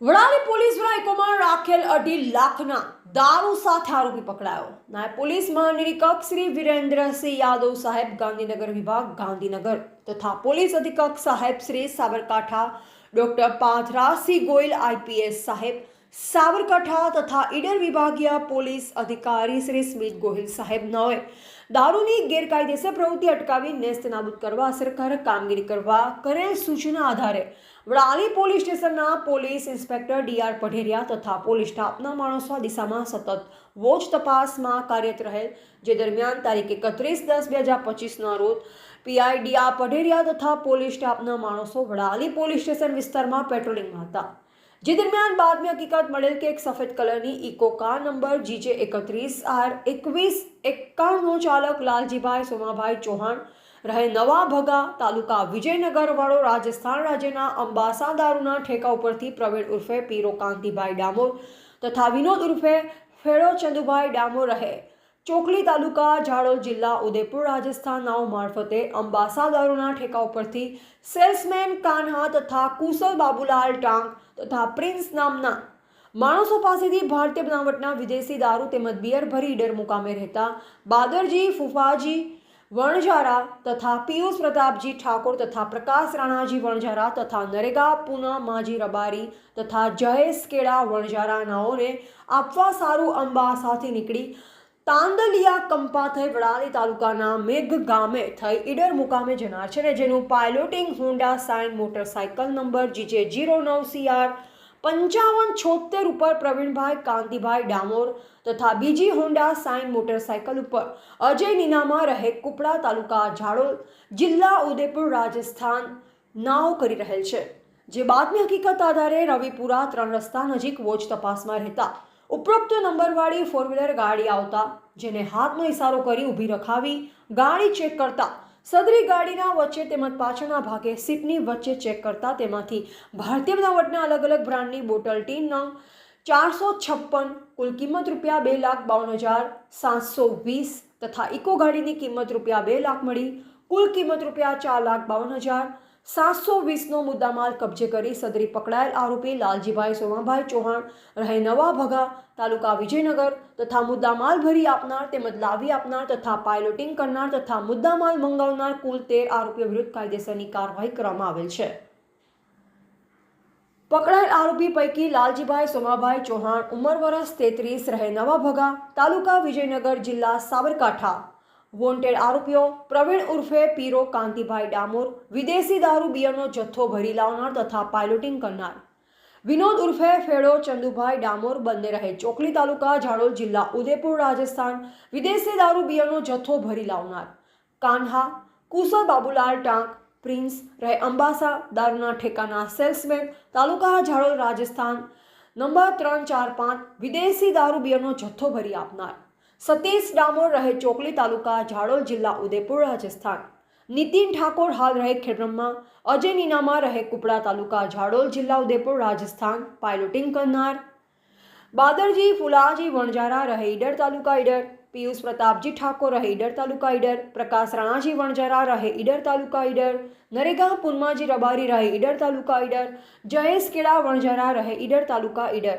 Vadali police દ્વારા એકોમાં રાખેલ અઢી લાખના દારૂ સાથે આરોપી પકડાયો. નાયબ પોલીસ મહાનિરીક્ષક શ્રી વિરેન્દ્રસિંહ યાદવ સાહેબ ગાંધીનગર વિભાગ ગાંધીનગર તથા પોલીસ અધિક્ષક સાહેબ શ્રી સાબરકાંઠા ડોક્ટર પાથરાસિંહ ગોયલ આઈપીએસ સાહેબ સાબરકાંઠા તથા ઈડર વિભાગીય પોલીસ અધિકારી શ્રી સ્મિત ગોહિલ સાહેબ નવે દારૂની ગેરકાયદેસર પ્રવૃત્તિ અટકાવી નેસ્તનાબૂદ કરવા, અસરકારક કામગીરી કરવા કરેલ સૂચના આધારે વડાલી પોલીસ સ્ટેશનના પોલીસ ઇન્સ્પેક્ટર ડીઆર પઢેરિયા તથા પોલીસ સ્ટાફના માણસો આ દિશામાં સતત વોચ તપાસમાં કાર્યરત રહેલ, જે દરમિયાન તારીખ એકત્રીસ દસ બે હજાર પચીસના રોજ પીઆઈ ડીઆર પઢેરિયા તથા પોલીસ સ્ટાફના માણસો વડાલી પોલીસ સ્ટેશન વિસ્તારમાં પેટ્રોલિંગમાં હતા. જે દરમિયાન બાદમાં હકીકત મળેલ કે એક સફેદ કલરની ઇકો કાર નંબર જીજે એકત્રીસ આર એકવીસ એકાણનો ચાલક લાલજીભાઈ સોમાભાઈ ચૌહાણ રહે નવા ભગા તાલુકા વિજયનગર વાળો રાજસ્થાન રાજ્યના અંબાસા દારૂના ઠેકા ઉપરથી પ્રવીણ ઉર્ફે પીરો કાંતિભાઈ ડામોર તથા વિનોદ ઉર્ફે ફેળો ચંદુભાઈ ડામોર રહે. ચોકલી તાલુકા ઝાડોલ જિલ્લા ઉદયપુર રાજસ્થાન નાવ મારફતે અંબાસા દારૂના ઠેકા ઉપરથી સેલ્સમેન કાન્હા તથા કુશલ બાબુલાલ ટાંગ તથા પ્રિન્સ નામના માણસો પાસેથી ભારતીય બનાવટના વિદેશી દારૂ તેમજ બિયર ભરી ઈડર મુકામે રહેતા બાદરજી, ફુફાજી, વણઝારા તથા પિયુષ પ્રતાપજી ઠાકોર તથા પ્રકાશ રાણાજી વણઝારા તથા નરેગા, પુના, માજી રબારી તથા જયેશ કેળા વણઝારા નાઓને આપવા સારું અંબા સાથે નીકળી તાંદલિયા કંપા થઈ વડાલી તાલુકાના મેઘ ગામે થઈ ઈડર મુકામે જનાર છે ને જેનું piloting Honda Shine motorcycle number GJ zero નવ સીઆર પંચાવન છોતેર ઉપર પ્રવીણભાઈ કાંતિભાઈ ડામોર તથા બીજી હોન્ડા સાઇન મોટરસાયકલ ઉપર અજય નીનામાં રહે કુપડા તાલુકા ઝાડોલ જિલ્લા ઉદયપુર રાજસ્થાન નાવ કરી રહેલ છે. જે બાદની હકીકત આધારે રવિપુરા ત્રણ રસ્તા નજીક વોચ તપાસમાં રહેતા ઉપરોક્ત નંબરવાળી ફોર વ્હીલર ગાડી આવતા, જેને હાથનો ઇશારો કરી ઊભી રખાવી ગાડી ચેક કરતા. સદરી ગાડીના વચ્ચે તેમજ પાછળના ભાગે સીટની વચ્ચે ચેક કરતા તેમાંથી ભારતીય બનાવટના અલગ અલગ બ્રાન્ડની બોટલ ટીનના ચારસો છપ્પન, કુલ કિંમત રૂપિયા બે લાખ બાવન હજાર સાતસો વીસ તથા ઇકો ગાડીની કિંમત રૂપિયા બે લાખ મળી, કુલ કિંમત રૂપિયા ચાર લાખ બાવન હજાર સાતસો વીસનો મુદ્દામાલ કબજે કરી સદરી પકડાયેલ આરોપી લાલજીભાઈ સોમાભાઈ ચૌહાણ રહે નવા ભગા તાલુકા વિજયનગર તથા મુદ્દામાલ ભરી આપનાર તેમજ લાવી આપનાર તથા પાયલોટિંગ કરનાર તથા મુદ્દામાલ મંગાવનાર કુલ તેર આરોપીઓ વિરુદ્ધ કાયદેસરની કાર્યવાહી કરવામાં આવેલ છે. પકડાયેલ આરોપી પૈકી લાલજીભાઈ સોમાભાઈ ચૌહાણ ઉંમર વરસ તેત્રીસ રહે નવા ભગા તાલુકા વિજયનગર જિલ્લા સાબરકાંઠા વોન્ટેડ આરોપીઓ પ્રવીણ ઉર્ફે પીરો કાંતિભાઈ ડામોર, વિદેશી દારૂ બિયરનો જથ્થો ભરી લાવનાર તથા પાયલોટિંગ કરનાર. વિનોદ ઉર્ફે ફેડો ચંદુભાઈ ડામોર બંને રહે ચોકલી તાલુકા ઝાડોલ જિલ્લા ઉદયપુર, રાજસ્થાન, વિદેશી દારૂ બિયરનો જથ્થો ભરી લાવનાર. કાન્હા, કુશલ બાબુલાલ ટાંક, પ્રિન્સ, રહે અંબાસા, દારૂના ઠેકાના સેલ્સમેન, તાલુકા ઝાડોલ રાજસ્થાન. નંબર ત્રણ ચાર પાંચ, વિદેશી દારૂ બિયરનો જથ્થો ભરી આપનાર. સતીશ ડામોર રહે ચોકલી તાલુકા ઝાડોલ જિલ્લા ઉદયપુર રાજસ્થાન. નીતિન ઠાકોર હાલ રહે ખેડબ્રહ્મા. અજય નીનામાં રહે કુપડા તાલુકા ઝાડોલ જિલ્લા ઉદયપુર રાજસ્થાન. પાયલોટિંગ કરનાર. બાદરજી, ફુલાજી વણજારા રહે ઈડર તાલુકા ઈડર. પિયુષ પ્રતાપજી ઠાકોર રહે ઈડર તાલુકા ઈડર. પ્રકાશ રાણાજી વણજારા રહે ઈડર તાલુકા ઈડર. નરેગા પુનમાજી રબારી રહે ઈડર તાલુકા ઈડર. જયેશ કેળા વણજારા રહે ઈડર તાલુકા ઈડર.